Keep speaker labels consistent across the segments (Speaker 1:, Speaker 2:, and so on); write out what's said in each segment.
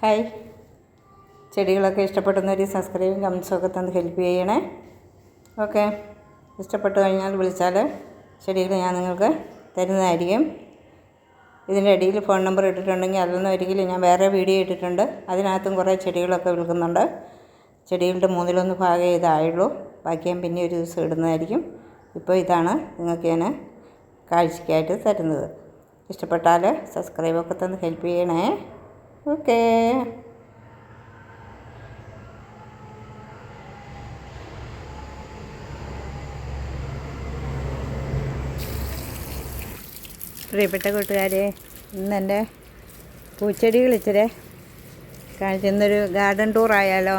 Speaker 1: Hi. ചെടികളൊക്കെ ഇഷ്ടപ്പെടുന്നവർ സബ്സ്ക്രൈബും കമൻസും ഒക്കെ തന്ന് ഹെൽപ്പ് ചെയ്യണേ. ഓക്കെ ഇഷ്ടപ്പെട്ടു കഴിഞ്ഞാൽ വിളിച്ചാൽ ചെടികൾ ഞാൻ നിങ്ങൾക്ക് തരുന്നതായിരിക്കും. ഇതിന്റെ അടിയിൽ ഫോൺ നമ്പർ ഇട്ടിട്ടുണ്ടെങ്കിൽ അതൊന്നും ഒരിക്കലും ഞാൻ വേറെ വീഡിയോ ഇട്ടിട്ടുണ്ട്. അതിനകത്തും കുറേ ചെടികളൊക്കെ വിൽക്കുന്നുണ്ട്. ചെടികളുടെ മൂന്നിലൊന്ന് ഭാഗമേ ഇതായുള്ളൂ. ബാക്കി ഞാൻ പിന്നെ ഒരു ദിവസം ഇടുന്നതായിരിക്കും. ഇപ്പോൾ ഇതാണ് നിങ്ങൾക്ക് ഞാൻ കാഴ്ചയ്ക്കായിട്ട് തരുന്നത്. ഇഷ്ടപ്പെട്ടാൽ സബ്സ്ക്രൈബൊക്കെ തന്ന് ഹെൽപ്പ് ചെയ്യണേ. ഓക്കേ. പ്രിയപ്പെട്ട കൂട്ടുകാരെ ഇന്ന് എന്റെ പൂച്ചെടികൾ ഇച്ചിരി കാണിച്ചിരുന്നൊരു ഗാർഡൻ ടൂർ ആയാലോ?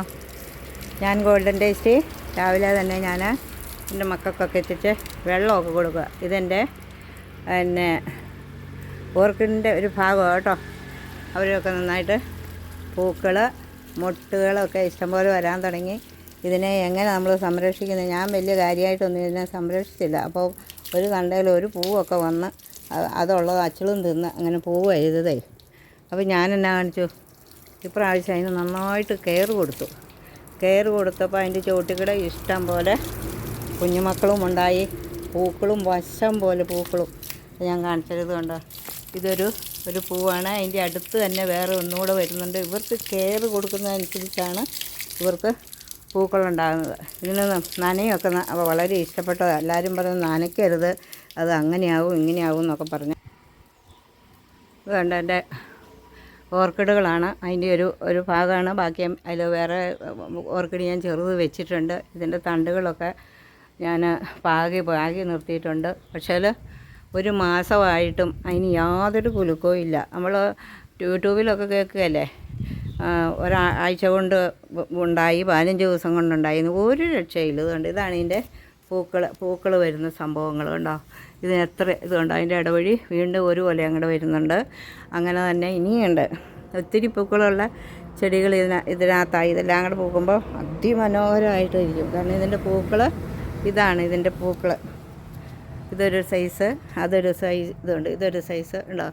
Speaker 1: ഞാൻ ഗോൾഡൻ ടേസ്റ്റ് രാവിലെ തന്നെ ഞാൻ എന്റെ മക്കൾക്കൊക്കെ എത്തിച്ച് വെള്ളമൊക്കെ കൊടുക്കുക. ഇതെന്റെ പിന്നെ ഓർക്കിഡിന്റെ ഒരു ഭാഗമാണ് കേട്ടോ. അവരൊക്കെ നന്നായിട്ട് പൂക്കൾ മൊട്ടുകളൊക്കെ ഇഷ്ടംപോലെ വരാൻ തുടങ്ങി. ഇതിനെ എങ്ങനെ നമ്മൾ സംരക്ഷിക്കുന്നത് ഞാൻ വലിയ കാര്യമായിട്ടൊന്നും ഇതിനെ സംരക്ഷിച്ചില്ല. അപ്പോൾ ഒരു കണ്ടയിൽ ഒരു പൂവൊക്കെ വന്ന് അതുള്ളത് അച്ചളും തിന്ന് അങ്ങനെ പൂവ് എഴുതതേ അപ്പോൾ ഞാൻ എന്നാ കാണിച്ചു? ഇപ്രാവശ്യം അതിന് നന്നായിട്ട് കെയർ കൊടുത്തു. കെയർ കൊടുത്തപ്പോൾ അതിന്റെ ചോട്ടിക്കട ഇഷ്ടം പോലെ കുഞ്ഞുമക്കളും ഉണ്ടായി. പൂക്കളും വശം പോലെ പൂക്കളും ഞാൻ കാണിച്ചത് കൊണ്ട്? ഇതൊരു ഒരു പൂവാണ്. അതിന്റെ അടുത്ത് തന്നെ വേറെ ഒന്നുകൂടെ വരുന്നുണ്ട്. ഇവർക്ക് കെയർ കൊടുക്കുന്നതനുസരിച്ചാണ് ഇവർക്ക് പൂക്കളുണ്ടാകുന്നത് ഇതിന് നനയൊക്കെ വളരെ ഇഷ്ടപ്പെട്ടത്. എല്ലാവരും പറഞ്ഞു നനയ്ക്കരുത്. അത് അങ്ങനെയാവും ഇങ്ങനെയാവും എന്നൊക്കെ പറഞ്ഞു. വേണ്ട എന്റെ ഓർക്കിഡുകളാണ്. അതിന്റെ ഒരു ഒരു ഭാഗമാണ്. ബാക്കി അതിൽ വേറെ ഓർക്കിഡ് ഞാൻ ചെറുത് വെച്ചിട്ടുണ്ട്. ഇതിന്റെ തണ്ടുകളൊക്കെ ഞാൻ പാകി പാകി നിർത്തിയിട്ടുണ്ട്. പക്ഷേ ഒരു മാസമായിട്ടും അതിന് യാതൊരു കുലുക്കവും ഇല്ല. നമ്മൾ യൂട്യൂബിലൊക്കെ കേൾക്കുകയല്ലേ? ഒരാഴ്ച കൊണ്ട് ഉണ്ടായി പതിനഞ്ച് ദിവസം കൊണ്ടുണ്ടായി ഒരു രക്ഷയില്ല. ഇതുകൊണ്ട് ഇതാണ് ഇതിന്റെ പൂക്കൾ പൂക്കൾ വരുന്ന സംഭവങ്ങൾ കണ്ടോ? ഇതിന് എത്ര ഇതുണ്ട്? അതിന്റെ ഇടവഴി വീണ്ടും ഒരു കൊല അങ്ങോട്ട് വരുന്നുണ്ട്. അങ്ങനെ തന്നെ ഇനിയുണ്ട്. ഒത്തിരി പൂക്കളുള്ള ചെടികൾ ഇതിന ഇതിനകത്തായി. ഇതെല്ലാം കൂടെ പൂക്കുമ്പോൾ അതിമനോഹരമായിട്ടിരിക്കും. കാരണം ഇതിന്റെ പൂക്കൾ ഇതാണ് ഇതിന്റെ പൂക്കൾ ഇതൊരു സൈസ് അതൊരു സൈസ് ഇതുണ്ട്. ഇതൊരു സൈസ് ഉണ്ടോ?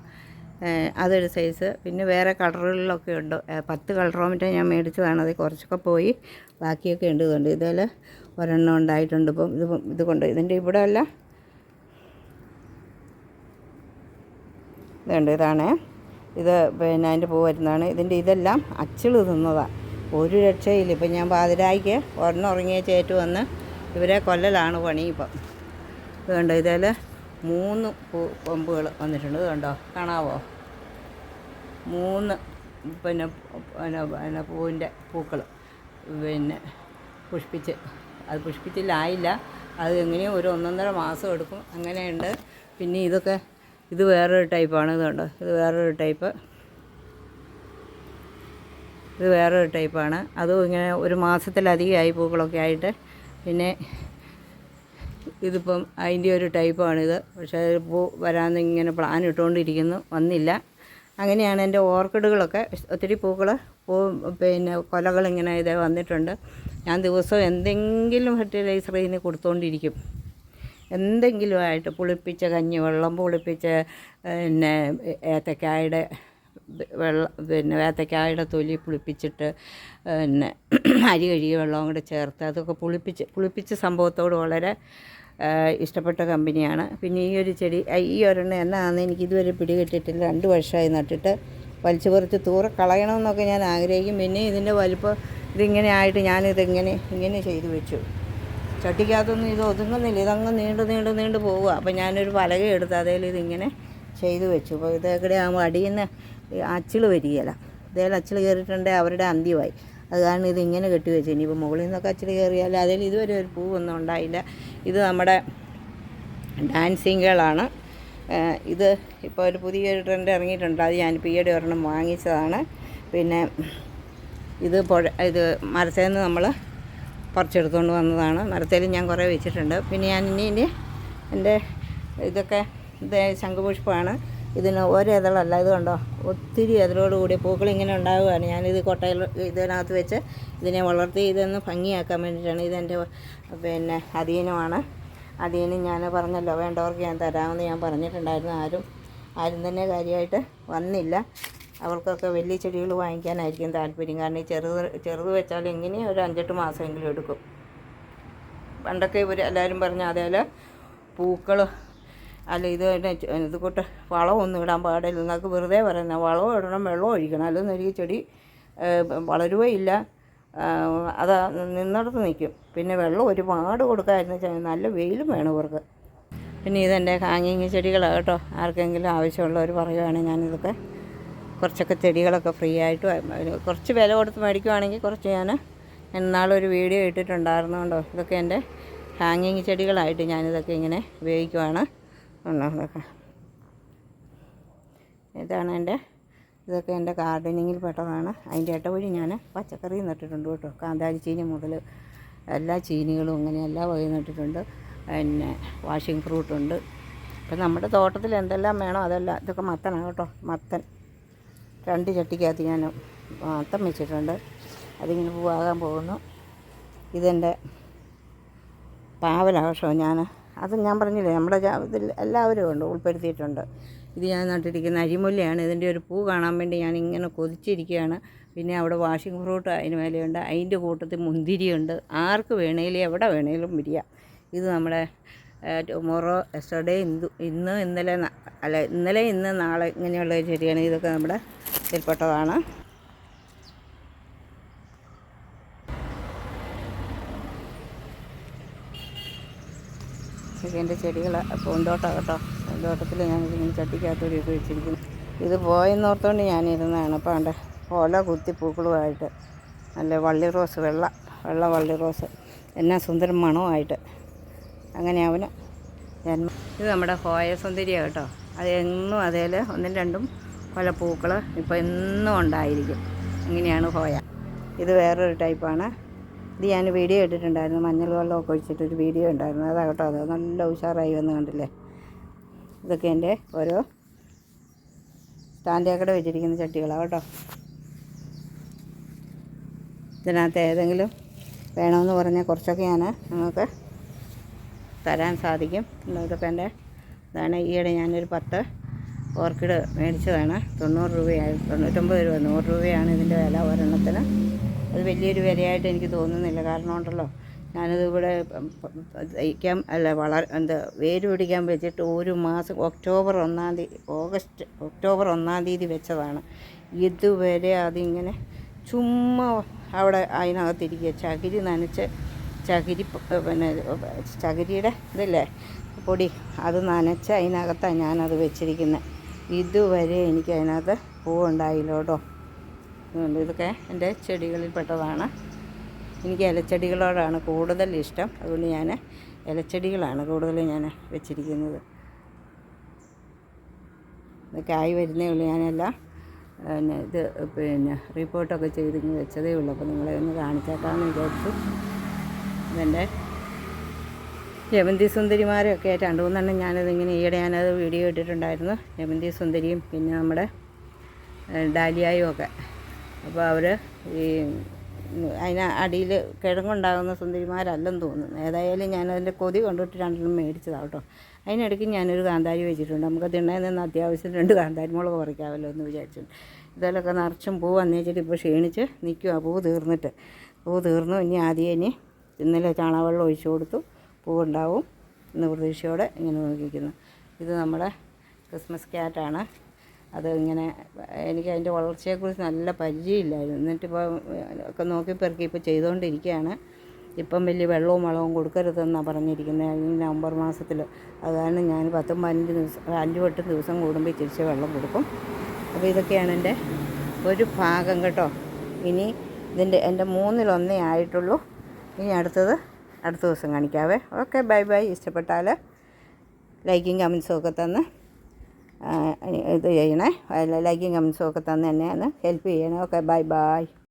Speaker 1: അതൊരു സൈസ് പിന്നെ വേറെ കളറുകളിലൊക്കെ ഉണ്ട്. പത്ത് കളറോ മറ്റോ ഞാൻ മേടിച്ചതാണ് അത് കുറച്ചൊക്കെ പോയി ബാക്കിയൊക്കെ ഉണ്ട് ഇതുണ്ട്. ഇതിൽ ഒരെണ്ണം ഉണ്ടായിട്ടുണ്ട് ഇപ്പം. ഇത് ഇത് കൊണ്ട് ഇതിന്റെ ഇവിടെ അല്ല. ഇതുണ്ട് ഇതാണ്. ഇത് പിന്നെ അതിന്റെ പൂ വരുന്നതാണ്. ഇതിന്റെ ഇതെല്ലാം അച്ചിൾ തിന്നതാണ് ഒരു രക്ഷയില്ല. ഇപ്പം ഞാൻ പാതിരായിക്ക് ഒരെണ്ണം ഉറങ്ങിയ ചേറ്റ് വന്ന് ഇവരെ കൊല്ലലാണ് പണി ഇപ്പം. കണ്ടോ ഇതിൽ മൂന്ന് പൂ കൊമ്പുകൾ വന്നിട്ടുണ്ട് കണ്ടോ കാണാവോ? മൂന്ന് പിന്നെ പിന്നെ പിന്നെ പൂവിന്റെ പൂക്കൾ പിന്നെ പുഷ്പിച്ച് അത് പുഷ്പിച്ചില്ലായില്ല അത് എങ്ങനെയോ ഒരു ഒന്നൊന്നര മാസം എടുക്കും അങ്ങനെയുണ്ട്. പിന്നെ ഇതൊക്കെ ഇത് വേറൊരു ടൈപ്പാണ് ഇത് കണ്ടോ ഇത് വേറൊരു ടൈപ്പ്. ഇത് വേറൊരു ടൈപ്പാണ്. അതും ഇങ്ങനെ ഒരു മാസത്തിലധികമായി പൂക്കളൊക്കെ ആയിട്ട്. പിന്നെ ഇതിപ്പം അതിന്റെ ഒരു ടൈപ്പാണിത്. പക്ഷേ അതിപ്പോൾ വരാമെന്ന് ഇങ്ങനെ പ്ലാൻ ഇട്ടുകൊണ്ടിരിക്കുന്നു. വന്നില്ല. അങ്ങനെയാണ് എന്റെ ഓർക്കിഡുകളൊക്കെ. ഒത്തിരി പൂക്കൾ പൂ പിന്നെ കൊലകളിങ്ങനെ ഇത് വന്നിട്ടുണ്ട്. ഞാൻ ദിവസവും എന്തെങ്കിലും ഫെർട്ടിലൈസർ ഇതിന് കൊടുത്തുകൊണ്ടിരിക്കും എന്തെങ്കിലും ആയിട്ട് പുളിപ്പിച്ച കഞ്ഞിവെള്ളം പുളിപ്പിച്ച പിന്നെ ഏത്തക്കായുടെ വെള്ളം പിന്നെ ഏത്തക്കായുടെ തൊലി പുളിപ്പിച്ചിട്ട് പിന്നെ അരി കഴുകിയ വെള്ളവും കൂടെ ചേർത്ത് അതൊക്കെ പുളിപ്പിച്ച് പുളിപ്പിച്ച സംഭവത്തോട് വളരെ ഇഷ്ടപ്പെട്ട കമ്പനിയാണ്. പിന്നെ ഈ ഒരു ചെടി ഈ ഒരെണ്ണം എന്നാന്ന് എനിക്ക് ഇതുവരെ പിടികിട്ടിട്ടില്ല. രണ്ട് വർഷമായി നട്ടിട്ട് വലിച്ചു പറിച്ച് തൂറ കളയണമെന്നൊക്കെ ഞാൻ ആഗ്രഹിക്കും. പിന്നെ ഇതിന്റെ വലിപ്പം ഇതിങ്ങനെ ആയിട്ട് ഞാനിതിങ്ങനെ ഇങ്ങനെ ചെയ്തു വെച്ചു. ചട്ടിക്കകത്തൊന്നും ഇത് ഒതുങ്ങുന്നില്ല. ഇതങ്ങ് നീണ്ട് നീണ്ട് നീണ്ട് പോവുക. അപ്പോൾ ഞാനൊരു പലക എടുത്ത് അതേൽ ഇതിങ്ങനെ ചെയ്തു വെച്ചു. അപ്പോൾ ഇതേക്കൂടെ ആകുമ്പോൾ അടിയിൽ നിന്ന് അച്ചിൾ വരികയില്ല. ഇതേൽ അച്ചിൾ കയറിയിട്ടുണ്ടെങ്കിൽ അവരുടെ അന്ത്യമായി. അത് കാരണം ഇത് ഇങ്ങനെ കെട്ടി വെച്ചു. ഇനിയിപ്പോൾ മുകളിൽ നിന്നൊക്കെ അച്ചിൽ കയറിയാൽ അതിൽ ഇതുവരെ ഒരു പൂവൊന്നും ഉണ്ടായില്ല. ഇത് നമ്മുടെ ഡാൻസിങ്ങുകളാണ് ഇത് ഇപ്പോൾ ഒരു പുതിയൊരു ട്രെൻഡ് ഇറങ്ങിയിട്ടുണ്ട്. അത് ഞാനിപ്പോൾ ഈയിടെ ഒരെണ്ണം വാങ്ങിച്ചതാണ്. പിന്നെ ഇത് പുഴ ഇത് മരത്തിൽ നിന്ന് നമ്മൾ പറിച്ചെടുത്തുകൊണ്ട് വന്നതാണ്. മരത്തിൽ ഞാൻ കുറേ വെച്ചിട്ടുണ്ട്. പിന്നെ ഞാൻ ഇനി ഇനി എന്റെ ഇതൊക്കെ ഇത് ശംഖുപുഷ്പമാണ്. ഇതിന് ഒരിതളല്ല ഇത് കണ്ടോ? ഒത്തിരി ഇതളോടുകൂടി കൂടി പൂക്കൾ ഇങ്ങനെ ഉണ്ടാവുകയാണ്. ഞാനിത് കൊട്ടയിൽ ഇതിനകത്ത് വെച്ച് ഇതിനെ വളർത്തി ഇതൊന്ന് ഭംഗിയാക്കാൻ വേണ്ടിയിട്ടാണ്. ഇതെന്റെ പിന്നെ അധീനമാണ്. അധീനം ഞാൻ പറഞ്ഞല്ലോ വേണ്ടവർക്ക് ഞാൻ തരാമെന്ന് ഞാൻ പറഞ്ഞിട്ടുണ്ടായിരുന്നു. ആരും ആരും തന്നെ കാര്യമായിട്ട് വന്നില്ല. അവർക്കൊക്കെ വലിയ ചെടികൾ വാങ്ങിക്കാനായിരിക്കും താല്പര്യം. കാരണം ഈ ചെറുത് ചെറുത് വെച്ചാൽ എങ്ങനെയും ഒരു അഞ്ചെട്ട് മാസമെങ്കിലും എടുക്കും. പണ്ടൊക്കെ ഇവർ എല്ലാവരും പറഞ്ഞ അതേപോലെ പൂക്കൾ അല്ല ഇത് ഇത് കൂട്ട് വളമൊന്നും ഇടാൻ പാടില്ല. നിങ്ങൾക്ക് വെറുതെ പറയുന്ന വളവും ഇടണം വെള്ളവും ഒഴിക്കണം. അല്ലെന്നൊരു ചെടി വളരുകയില്ല അത് നിന്നിടത്ത് നിൽക്കും. പിന്നെ വെള്ളം ഒരുപാട് കൊടുക്കാതിരുന്ന നല്ല വെയിലും വേണം ഇവർക്ക്. പിന്നെ ഇതെന്റെ ഹാങ്ങിങ് ചെടികളാണ് കേട്ടോ. ആർക്കെങ്കിലും ആവശ്യമുള്ളവർ പറയുവാണെങ്കിൽ ഞാനിതൊക്കെ. കുറച്ചൊക്കെ ചെടികളൊക്കെ ഫ്രീ ആയിട്ട് കുറച്ച് വില കൊടുത്ത് മേടിക്കുവാണെങ്കിൽ കുറച്ച് ഞാൻ എന്നാളൊരു വീഡിയോ ഇട്ടിട്ടുണ്ടായിരുന്നുകൊണ്ടോ ഇതൊക്കെ എന്റെ ഹാങ്ങിങ് ചെടികളായിട്ട് ഞാനിതൊക്കെ ഇങ്ങനെ ഉപയോഗിക്കുവാണ്. ഉണ്ടോ ഇതൊക്കെ ഇതാണ് എന്റെ ഇതൊക്കെ എന്റെ ഗാർഡനിങ്ങിൽ പെട്ടതാണ്. അതിന്റെ ഇടവഴി ഞാൻ പച്ചക്കറി നട്ടിട്ടുണ്ട് കേട്ടോ. കാന്താരി ചീനി മുതൽ എല്ലാ ചീനികളും അങ്ങനെ എല്ലാ വകയും നട്ടിട്ടുണ്ട്. പിന്നെ വാഷിംഗ് ഫ്രൂട്ടുണ്ട് ഇപ്പം നമ്മുടെ തോട്ടത്തിൽ എന്തെല്ലാം വേണോ അതെല്ലാം ഇതൊക്കെ മത്തനാണ് കേട്ടോ മത്തൻ. രണ്ട് ചട്ടിക്കകത്ത് ഞാൻ മത്തം വെച്ചിട്ടുണ്ട്. അതിങ്ങനെ പൂവാകാൻ പോകുന്നു. ഇതെന്റെ പാവലാഘോഷം ഞാൻ. അത് ഞാൻ പറഞ്ഞില്ലേ നമ്മുടെ ഇതിൽ എല്ലാവരും ഉണ്ട് ഉൾപ്പെടുത്തിയിട്ടുണ്ട്. ഇത് ഞാൻ നട്ടിരിക്കുന്ന അരിമുല്ലയാണ് ഇതിന്റെ ഒരു പൂ കാണാൻ വേണ്ടി ഞാൻ ഇങ്ങനെ കൊതിച്ചിരിക്കുകയാണ്. പിന്നെ അവിടെ വാഷിംഗ് ഫ്രൂട്ട് അതിന് മേലെയുണ്ട് അതിന്റെ കൂട്ടത്തിൽ മുന്തിരിയുണ്ട്. ആർക്ക് വേണേലും എവിടെ വേണേലും വിരിയാം. ഇത് നമ്മുടെ ടുമോറോ എസ്റ്റർഡേ ഇന്ന് ഇന്ന് ഇന്നലെ അല്ല ഇന്നലെ ഇന്ന് നാളെ ഇങ്ങനെയുള്ള ചെടിയാണ്. ഇതൊക്കെ നമ്മുടെ ഇതിൽപ്പെട്ടതാണ്. ഇതൊക്കെ എന്റെ ചെടികൾ പൂന്തോട്ടം കേട്ടോ പൂന്തോട്ടത്തിൽ ഞാനിതിങ്ങനെ ചട്ടിക്കകത്തൂടി ഒക്കെ വെച്ചിരിക്കുന്നു. ഇത് പോയെന്നോർത്തോണ്ട് ഞാനിരുന്നതാണ്. അപ്പോൾ അവിടെ ഓല കുത്തി പൂക്കളുമായിട്ട്. നല്ല വള്ളി റോസ് വെള്ള വെള്ള വള്ളി റോസ്. എന്നാ സുന്ദരം മണവുമായിട്ട്. അങ്ങനെ അവന് ജന്മ ഇത് നമ്മുടെ ഹോയ സുന്ദരിയാണ് കേട്ടോ. അത് എന്നും അതേൽ ഒന്നും രണ്ടും പല പൂക്കൾ ഇപ്പോൾ എന്നും ഉണ്ടായിരിക്കും. അങ്ങനെയാണ് ഹോയ. ഇത് വേറൊരു ടൈപ്പാണ്. ഇത് ഞാൻ വീഡിയോ ഇട്ടിട്ടുണ്ടായിരുന്നു. മഞ്ഞൾ വെള്ളമൊക്കെ ഒഴിച്ചിട്ടൊരു വീഡിയോ ഉണ്ടായിരുന്നു. അതാ കേട്ടോ അത് നല്ല ഉഷാറായി വന്ന് കണ്ടില്ലേ? ഇതൊക്കെ എന്റെ ഓരോ സ്റ്റാൻഡേക്കടെ വെച്ചിരിക്കുന്ന ചട്ടികളാണ് കേട്ടോ. ഇതിനകത്ത് ഏതെങ്കിലും വേണമെന്ന് പറഞ്ഞാൽ കുറച്ചൊക്കെ ഞാൻ നിങ്ങൾക്ക് തരാൻ സാധിക്കും. ഇതൊക്കെ എന്റെ ഇതാണ്. ഈയിടെ ഞാനൊരു പത്ത് ഓർക്കിഡ് മേടിച്ചതാണ്. തൊണ്ണൂറ് രൂപയായി. തൊണ്ണൂറ്റൊമ്പത് രൂപ. നൂറ് രൂപയാണ് ഇതിന്റെ വില ഒരെണ്ണത്തിന്. അത് വലിയൊരു വിലയായിട്ട് എനിക്ക് തോന്നുന്നില്ല. കാരണം ഉണ്ടല്ലോ ഞാനത് ഇവിടെ തയ്ക്കാൻ അല്ല വളർ എന്താ വേര് പിടിക്കാൻ വെച്ചിട്ട് ഒരു മാസം ഒക്ടോബർ ഒന്നാം തീയതി ഓഗസ്റ്റ് ഒക്ടോബർ ഒന്നാം തീയതി വെച്ചതാണ്. ഇതുവരെ അതിങ്ങനെ ചുമ്മാ അവിടെ അതിനകത്തിരിക്കുക. ചകിരി നനച്ച് ചകിരി പിന്നെ ചകിരിയുടെ ഇതല്ലേ പൊടി അത് നനച്ച് അതിനകത്താണ് ഞാനത് വെച്ചിരിക്കുന്നത്. ഇതുവരെ എനിക്ക് അതിനകത്ത് പൂവുണ്ടായില്ല കേട്ടോ. അതുകൊണ്ട് ഇതൊക്കെ എന്റെ ചെടികളിൽ പെട്ടതാണ് എനിക്ക് ഇലച്ചെടികളോടാണ് കൂടുതൽ ഇഷ്ടം. അതുകൊണ്ട് ഞാൻ ഇലച്ചെടികളാണ് കൂടുതൽ ഞാൻ വെച്ചിരിക്കുന്നത്. ആയി വരുന്നേ ഉള്ളൂ. ഞാനെല്ലാം പിന്നെ ഇത് പിന്നെ റിപ്പോർട്ടൊക്കെ ചെയ്ത് ഇങ്ങ് വെച്ചതേ ഉള്ളൂ. അപ്പോൾ നിങ്ങളെ ഒന്ന് കാണിച്ചേക്കാമെന്ന് വിചാരിച്ചു. ഇതെന്റെ ജമന്തി സുന്ദരിമാരൊക്കെ രണ്ട് മൂന്നെണ്ണം ഞാനത് ഇങ്ങനെ ഈയിടെ ഞാനത് വീഡിയോ ഇട്ടിട്ടുണ്ടായിരുന്നു. ജമന്തി സുന്ദരിയും പിന്നെ നമ്മുടെ ഡാലിയായും ഒക്കെ. അപ്പോൾ അവർ ഈ അതിന് അടിയിൽ കിഴങ്ങുണ്ടാകുന്ന സുന്ദരിമാരല്ലെന്ന് തോന്നുന്നു. ഏതായാലും ഞാനതിന്റെ കൊതി കൊണ്ടിട്ട് രണ്ടെണ്ണം മേടിച്ചതാണ് കേട്ടോ. അതിനിടയ്ക്ക് ഞാനൊരു കാന്താരി വെച്ചിട്ടുണ്ട്. നമുക്ക് തിണ്ണയിൽ നിന്ന് അത്യാവശ്യം രണ്ട് കാന്താരി മുളക് പറിക്കാമല്ലോ എന്ന് വിചാരിച്ചിട്ടുണ്ട്. ഇതിലൊക്കെ നിറച്ചും പൂ വന്നേച്ചിട്ട് ഇപ്പോൾ ക്ഷീണിച്ച് നിൽക്കുക പൂ തീർന്നിട്ട്. പൂ തീർന്നു. ഇനി ആദ്യം ഇനി ഇന്നലെ ചാണകവെള്ളം ഒഴിച്ചു കൊടുത്തു. പൂവുണ്ടാവും എന്ന പ്രതീക്ഷയോടെ ഇങ്ങനെ നോക്കിയിരിക്കുന്നു. ഇത് നമ്മുടെ ക്രിസ്മസ് ക്യാറ്റാണ്. അത് ഇങ്ങനെ എനിക്ക് അതിന്റെ വളർച്ചയെക്കുറിച്ച് നല്ല പരിചയമില്ലായിരുന്നു. എന്നിട്ടിപ്പോൾ ഒക്കെ നോക്കി പെറുക്കി ഇപ്പോൾ ചെയ്തുകൊണ്ടിരിക്കുകയാണ് ഇപ്പം വലിയ വെള്ളവും വളവും കൊടുക്കരുതെന്നാണ് പറഞ്ഞിരിക്കുന്നത്. ഈ നവംബർ മാസത്തിൽ അത് കാരണം ഞാൻ പത്തും പതിനഞ്ച് ദിവസം അഞ്ച് വട്ടം ദിവസം കൂടുമ്പോൾ തിരിച്ച് വെള്ളം കൊടുക്കും. അപ്പോൾ ഇതൊക്കെയാണ് എന്റെ ഒരു ഭാഗം കേട്ടോ. ഇനി ഇതിന്റെ എന്റെ മൂന്നിലൊന്നേ ആയിട്ടുള്ളൂ. ഇനി അടുത്തത് അടുത്ത ദിവസം കാണിക്കാവേ. Okay bye bye. ഇഷ്ടപ്പെട്ടാൽ ലൈക്കും കമൻസും ഒക്കെ തന്ന്. ഇത് ചെയ്യണേ. ലൈക്കും കമൻസും ഒക്കെ തന്ന് എന്നെ ഒന്ന് ഹെൽപ്പ് ചെയ്യണേ. Okay bye bye.